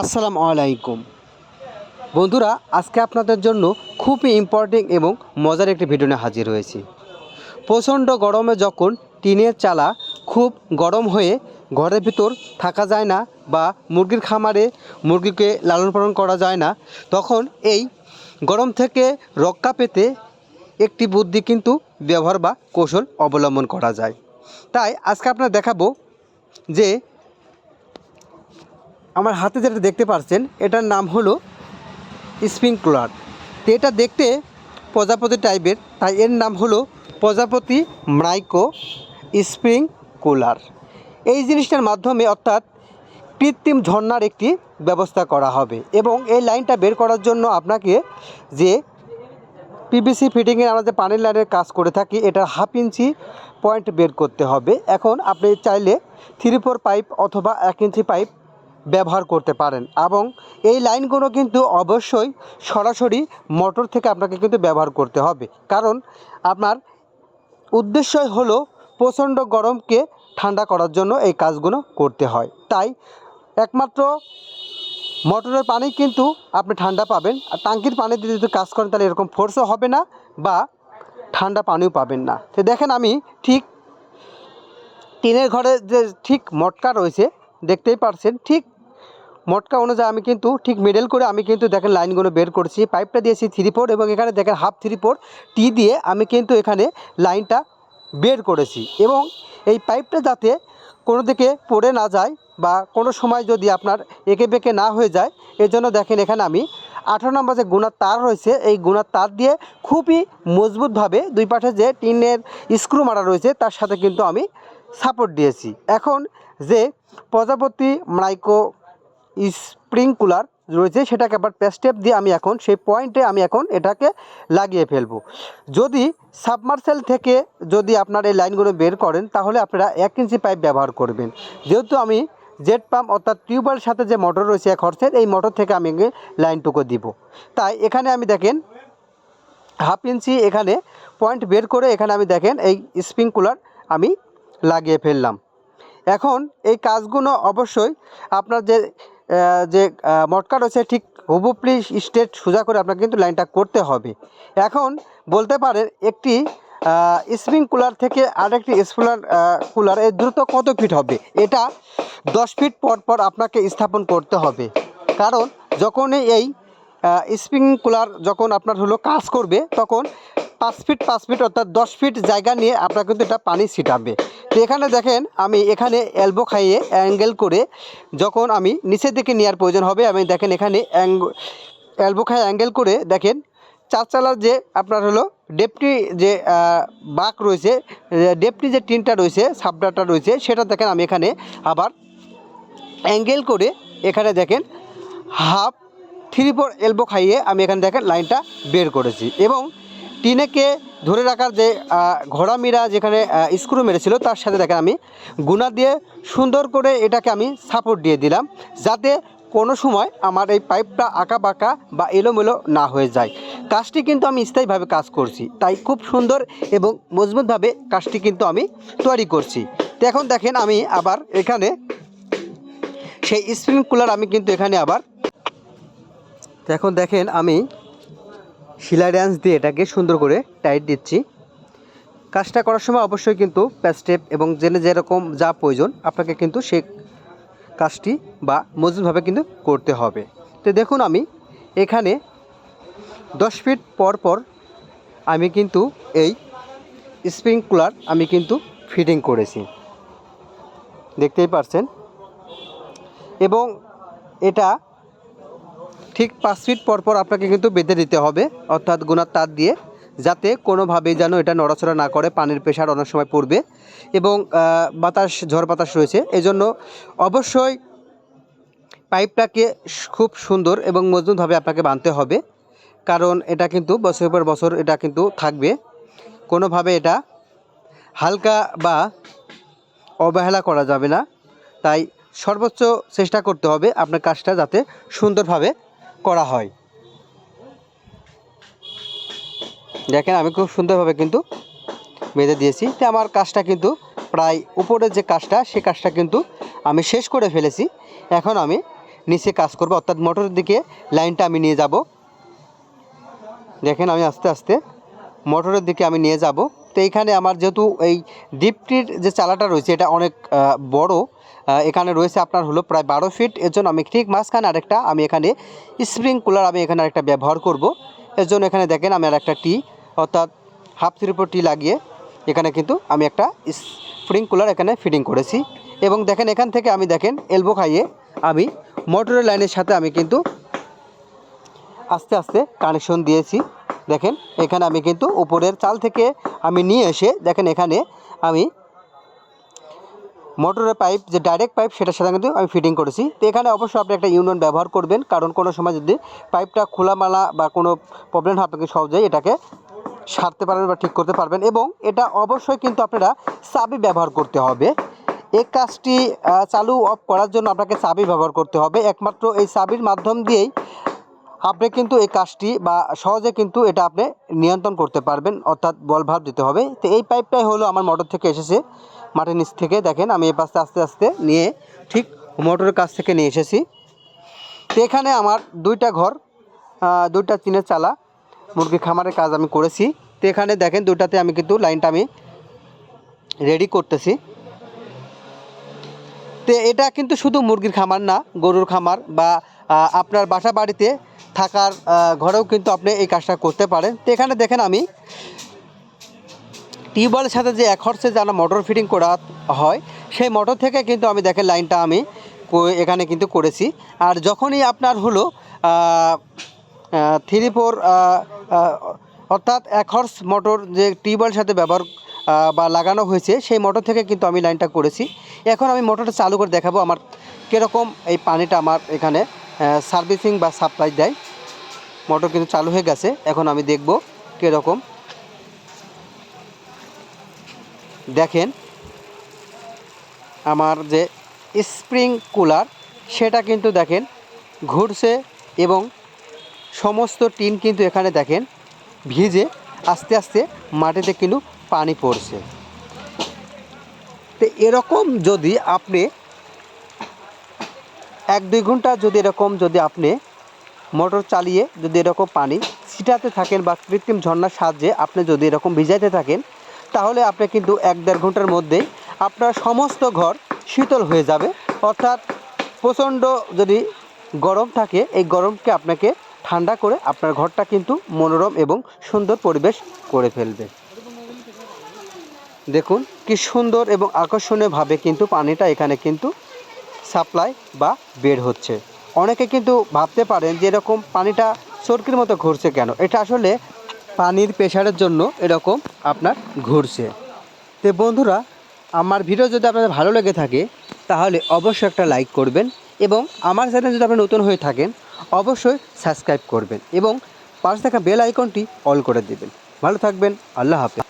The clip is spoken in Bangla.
আসসালামু আলাইকুম। বন্ধুরা, আজকে আপনাদের জন্য খুবই ইম্পর্টেন্ট এবং মজার একটি ভিডিও নিয়ে হাজির হয়েছি। প্রচণ্ড গরমে যখন টিনের চালা খুব গরম হয়ে ঘরের ভিতর থাকা যায় না বা মুরগির খামারে মুরগিকে লালন পালন করা যায় না, তখন এই গরম থেকে রক্ষা পেতে একটি বুদ্ধি কিন্তু ব্যবহার বা কৌশল অবলম্বন করা যায়। তাই আজকে আপনার দেখাবো যে আমার হাতে যেটা দেখতে পাচ্ছেন এটার নাম হলো স্প্রিংকুলার তো এটা দেখতে প্রজাপতি টাইপের তাই এর নাম হলো প্রজাপতি মাইক্রো স্প্রিং কুলার। এই জিনিসটার মাধ্যমে অর্থাৎ কৃত্রিম ঝর্নার একটি ব্যবস্থা করা হবে এবং এই লাইনটা বের করার জন্য আপনাকে যে পিভিসি ফিটিংয়ে আমরা যে পানির লাইনের কাজ করে থাকি, এটা হাফ ইঞ্চি পয়েন্ট বের করতে হবে। এখন আপনি চাইলে থ্রি ফোর পাইপ অথবা এক ইঞ্চি পাইপ ব্যবহার করতে পারেন এবং এই লাইনগুলো কিন্তু অবশ্যই সরাসরি মোটর থেকে আপনাকে কিন্তু ব্যবহার করতে হবে। কারণ আপনার উদ্দেশ্যই হলো প্রচণ্ড গরমকে ঠান্ডা করার জন্য এই কাজগুলো করতে হয়। তাই একমাত্র মোটরের পানি কিন্তু আপনি ঠান্ডা পাবেন। আর টাঙ্কির পানি দিয়ে যদি কাজ করেন তাহলে এরকম ফোর্সও হবে না বা ঠান্ডা পানিও পাবেন না। তো দেখেন আমি ঠিক টিনের ঘরে যে ঠিক মটকা রয়েছে, দেখতেই পারছেন, ঠিক মটকা অনুযায়ী আমি কিন্তু ঠিক মিডল করে আমি কিন্তু দেখেন লাইনগুলো বের করছি। পাইপটা দিয়েছি থ্রি ফোর এবং এখানে দেখেন হাফ থ্রি ফোর টি দিয়ে আমি কিন্তু এখানে লাইনটা বের করেছি এবং এই পাইপটা যাতে কোনো দিকে পড়ে না যায় বা কোনো সময় যদি আপনার এঁকে বেঁকে না হয়ে যায়, এজন্য দেখেন এখানে আমি আঠারো নম্বর যে গুণার তার রয়েছে, এই গুণার তার দিয়ে খুবই মজবুতভাবে দুই পাশে যে টিনের স্ক্রু মারা রয়েছে, তার সাথে কিন্তু আমি সাপোর্ট দিয়েছি। এখন যে প্রজাপতি মাইক্রো স্প্রিংকুলার রয়েছে, সেটাকে আবার স্টেপ দিয়ে আমি এখন, সেই পয়েন্টে আমি এখন এটাকে লাগিয়ে ফেলব। যদি সাবমার্সেল থেকে যদি আপনার এই লাইনগুলো বের করেন, তাহলে আপনারা এক ইঞ্চি পাইপ ব্যবহার করবেন। যেহেতু আমি জেট পাম্প অর্থাৎ টিউবওয়েলের সাথে যে মোটর রয়েছে এক হর্সের, এই মোটর থেকে আমি লাইনটুকু দিব। তাই এখানে আমি দেখেন হাফ ইঞ্চি এখানে পয়েন্ট বের করে এখানে আমি দেখেন, এই স্প্রিংকুলার আমি লাগিয়ে ফেললাম। এখন এই কাজগুলো অবশ্যই আপনার যে যে মটকা রয়েছে, ঠিক হুবুপলি স্টেট সোজা করে আপনাকে কিন্তু লাইনটা করতে হবে। এখন বলতে পারেন একটি স্প্রিং কুলার থেকে আরেকটি স্প্রিলার কুলার এর দ্রুত কত ফিট হবে? এটা দশ ফিট পর পর আপনাকে স্থাপন করতে হবে। কারণ যখনই এই স্প্রিং কুলার যখন আপনার হলো কাজ করবে, তখন পাঁচ ফিট পাঁচ ফিট অর্থাৎ দশ ফিট জায়গা নিয়ে আপনার কিন্তু এটা পানি ছিটাবে। তো এখানে দেখেন, আমি এখানে এলবো খাইয়ে অ্যাঙ্গেল করে যখন আমি নিচের দিকে নেওয়ার প্রয়োজন হবে, আমি দেখেন এখানে এলবো খাই অ্যাঙ্গেল করে দেখেন, চার চালার যে আপনার হলো ডেপটি যে বাঁক রয়েছে ডেপটি যে টিনটা রয়েছে সাবডাটা রয়েছে, সেটা দেখেন আমি এখানে আবার অ্যাঙ্গেল করে এখানে দেখেন হাফ থ্রি ফোর এলবো খাইয়ে আমি এখানে দেখেন লাইনটা বের করেছি। এবং টিনেকে ধরে রাখার যে ঘোড়া মিরা যেখানে স্ক্রু মেরেছিল, তার সাথে দেখেন আমি গুনা দিয়ে সুন্দর করে এটাকে আমি সাপোর্ট দিয়ে দিলাম, যাতে কোনো সময় আমার এই পাইপটা আঁকা বাঁকা বা এলোমেলো না হয়ে যায়। কাজটি কিন্তু আমি স্থায়ীভাবে কাজ করছি, তাই খুব সুন্দর এবং মজবুতভাবে কাজটি কিন্তু আমি তৈরি করছি। তো এখন দেখেন আমি আবার এখানে সেই স্প্রিং কুলার আমি কিন্তু এখানে আবার, তো এখন দেখেন আমি শিলা ড্যান্স দিয়ে এটাকে সুন্দর করে টাইট দিচ্ছি। কাজটা করার সময় অবশ্যই কিন্তু প্যাস্টেপ এবং জেনে যেরকম যা প্রয়োজন, আপনাকে কিন্তু সে কাজটি বা মজবুতভাবে কিন্তু করতে হবে। তো দেখুন আমি এখানে দশ ফিট পর পর আমি কিন্তু এই স্প্রিংকুলার আমি কিন্তু ফিটিং করেছি। দেখতেই পারছেন? এবং এটা ঠিক পাঁচ ফিট পর পর আপনাকে কিন্তু বেঁধে দিতে হবে, অর্থাৎ গোনার তার দিয়ে, যাতে কোনোভাবেই যেন এটা নড়াচড়া না করে, পানির প্রেশার অনেক সময় পড়বে এবং বাতাস, ঝড় বাতাস রয়েছে। এজন্য অবশ্যই পাইপটাকে খুব সুন্দর এবং মজবুতভাবে আপনাকে বাঁধতে হবে, কারণ এটা কিন্তু বছরের পর বছর এটা কিন্তু থাকবে। কোনোভাবে এটা হালকা বা অবহেলা করা যাবে না। তাই সর্বোচ্চ চেষ্টা করতে হবে আপনার কাজটা যাতে সুন্দরভাবে করা হয়। দেখেন আমি খুব সুন্দরভাবে কিন্তু বেঁধে দিয়েছি। তো আমার কাজটা কিন্তু প্রায় উপরের যে কাজটা, সে কাজটা কিন্তু আমি শেষ করে ফেলেছি। এখন আমি নিচে কাজ করব, অর্থাৎ মোটরের দিকে লাইনটা আমি নিয়ে যাব। দেখেন আমি আস্তে আস্তে মোটরের দিকে আমি নিয়ে যাব। তো এইখানে আমার যেহেতু এই ডিপটির যে চালাটা রয়েছে, এটা অনেক বড়। এখানে রয়েছে আপনার হলো প্রায় বারো ফিট এর জন্য আমি ঠিক মাঝখানে আরেকটা, আমি এখানে স্প্রিংকুলার আমি এখানে আরেকটা ব্যবহার করব। এর জন্য এখানে দেখেন আমি আর একটা টি অর্থাৎ হাফ থ্রি টি লাগিয়ে এখানে কিন্তু আমি একটা স্প্রিংকুলার এখানে ফিটিং করেছি। এবং দেখেন এখান থেকে আমি দেখেন এলবো খাইয়ে আমি মোটরের লাইনের সাথে আমি কিন্তু আস্তে আস্তে কানেকশন দিয়েছি। দেখেন এখানে আমি কিন্তু উপরের চাল থেকে আমি নিয়ে এসে দেখেন এখানে আমি মোটরের পাইপ, যে ডাইরেক্ট পাইপ সেটার সাথে কিন্তু আমি ফিটিং করেছি। তো এখানে অবশ্যই আপনি একটা ইউনিয়ন ব্যবহার করবেন, কারণ কোনো সময় যদি পাইপটা খোলামালা বা কোনো প্রবলেম হয়, আপনাকে সহজেই এটাকে সারতে পারবেন বা ঠিক করতে পারবেন। এবং এটা অবশ্যই কিন্তু আপনারা চাবি ব্যবহার করতে হবে। এই কাজটি চালু অফ করার জন্য আপনাকে চাবি ব্যবহার করতে হবে। একমাত্র এই চাবির মাধ্যম দিয়েই আপনি কিন্তু এই কাজটি বা সহজে কিন্তু এটা আপনি নিয়ন্ত্রণ করতে পারবেন, অর্থাৎ বল ভাব দিতে হবে। তো এই পাইপটাই হলো আমার মোটর থেকে এসেছে মাটির নিচ থেকে। দেখেন, আমি এই পাশে আস্তে আস্তে নিয়ে ঠিক মোটরের কাছ থেকে নিয়ে এসেছি। তো এখানে আমার দুইটা ঘর দুইটা চিনের চালা মুরগি খামারের কাজ আমি করেছি। তো এখানে দেখেন দুটাতে আমি কিন্তু লাইনটা আমি রেডি করতেছি। তো এটা কিন্তু শুধু মুরগির খামার না, গরুর খামার বা আপনার বাসা বাড়িতে থাকার ঘরেও কিন্তু আপনি এই কাজটা করতে পারেন। তো এখানে দেখেন আমি, টিউবওয়েলের সাথে যে এক হর্সে যারা মোটর ফিটিং করা হয়, সেই মোটর থেকে কিন্তু আমি দেখেন লাইনটা আমি এখানে কিন্তু করেছি। আর যখনই আপনার হলো থ্রি ফোর অর্থাৎ এক হর্স মোটর যে টিউবওয়েলের সাথে ব্যবহার বা লাগানো হয়েছে, সেই মোটর থেকে কিন্তু আমি লাইনটা করেছি। এখন আমি মোটরটা চালু করে দেখাবো আমার কীরকম এই পানিটা আমার এখানে সার্ভিসিং বা সাপ্লাই দেয়। মোটর কিন্তু চালু হয়ে গেছে, এখন আমি দেখব কীরকম। দেখেন, আমার যে স্প্রিং কুলার, সেটা কিন্তু দেখেন ঘুরছে এবং সমস্ত টিন কিন্তু এখানে দেখেন ভিজে, আস্তে আস্তে মাটিতে কিন্তু পানি পড়ছে। তো এরকম যদি আপনি এক দুই ঘণ্টা যদি এরকম যদি আপনি মোটর চালিয়ে যদি এরকম পানি ছিটাতে থাকেন বা কৃত্রিম ঝর্ণার সাহায্যে আপনি যদি এরকম ভিজাইতে থাকেন, তাহলে আপনি কিন্তু এক দেড় ঘণ্টার মধ্যেই আপনার সমস্ত ঘর শীতল হয়ে যাবে। অর্থাৎ প্রচণ্ড যদি গরম থাকে, এই গরমকে আপনাকে ঠান্ডা করে আপনার ঘরটা কিন্তু মনোরম এবং সুন্দর পরিবেশ করে ফেলবে। দেখুন, কি সুন্দর এবং আকর্ষণীয়ভাবে কিন্তু পানিটা এখানে কিন্তু সাপ্লাই বা বের হচ্ছে। অনেকে কিন্তু ভাবতে পারেন যে এরকম পানিটা চরকির মতো ঘুরছে কেন? এটা আসলে পানির প্রেশারের জন্য এরকম আপনার ঘুরছে। তো বন্ধুরা, আমার ভিডিও যদি আপনাদের ভালো লেগে থাকে, তাহলে অবশ্যই একটা লাইক করবেন এবং আমার চ্যানেল যদি আপনি নতুন হয়ে থাকেন, অবশ্যই সাবস্ক্রাইব করবেন এবং পাশে থাকা বেল আইকনটি অল করে দেবেন। ভালো থাকবেন, আল্লাহ হাফেজ।